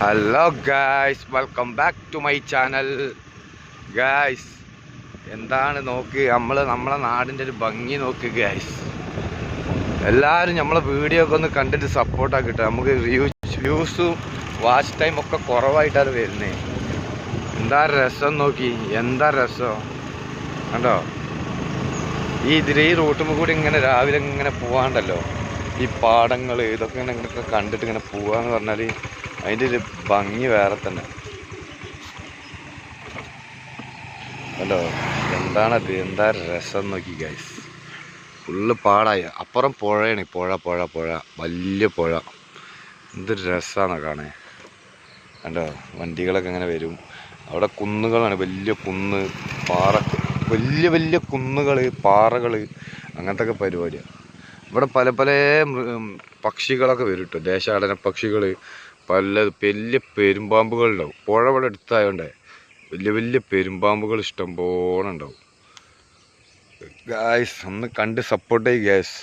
Hello guys welcome back to my channel guys എന്താണ് നോക്ക്? നമ്മൾ നമ്മളെ നാടിന്റെ ഒരു ഭംഗി നോക്ക് ഗായ്സ് എല്ലാവരും നമ്മളെ വീഡിയോ ഒക്കെ ഒന്ന് കണ്ടിട്ട് സപ്പോർട്ടാക്കിട്ടെ നമുക്ക് വ്യൂസും വാച്ച് ടൈം ഒക്കെ കുറവായിട്ടാണ് വരുന്നത് എന്താ രസം നോക്കി? എന്താ രസം? കണ്ടോ? ഈ ഇതിൽ ഈ റൂട്ടുമ്പോൾ കൂടി ഇങ്ങനെ രാവിലെ ഇങ്ങനെ പോവാണ്ടല്ലോ. ഈ പാടങ്ങൾ ഇതൊക്കെ ഇങ്ങനെ കണ്ടിട്ട് ഇങ്ങനെ പോവാന്ന് പറഞ്ഞാൽ അതിന്റെ ഒരു ഭംഗി വേറെ തന്നെ. ഹലോ എന്താണത് എന്താ രസം നോക്കി ഗൈസ് ഫുള്ള് പാടായി. അപ്പുറം പുഴയാണ്. പുഴ പുഴ പുഴ. വലിയ പുഴ. എന്തൊരു രസമാണ് കാണേ കണ്ടോ? വണ്ടികളൊക്കെ ഇങ്ങനെ വരും. അവിടെ കുന്നുകളാണ്. വലിയ കുന്ന് പാറ വലിയ വലിയ കുന്നുകൾ പാറകൾ അങ്ങനത്തെ ഒക്കെ പരിപാടിയാണ് ഇവിടെ പല പല പക്ഷികളൊക്കെ വരും കേട്ടോ ദേശാടന പക്ഷികൾ പല വലിയ പെരുമ്പാമ്പുകളുണ്ടാവും. പുഴ ഇവിടെ അടുത്തായോണ്ട് വലിയ വലിയ പെരുമ്പാമ്പുകൾ ഇഷ്ടം പോലെ ഉണ്ടാവും. ഗായ്സ് ഒന്ന് കണ്ട് സപ്പോർട്ട് ചെയ്യ് ഗായ്സ്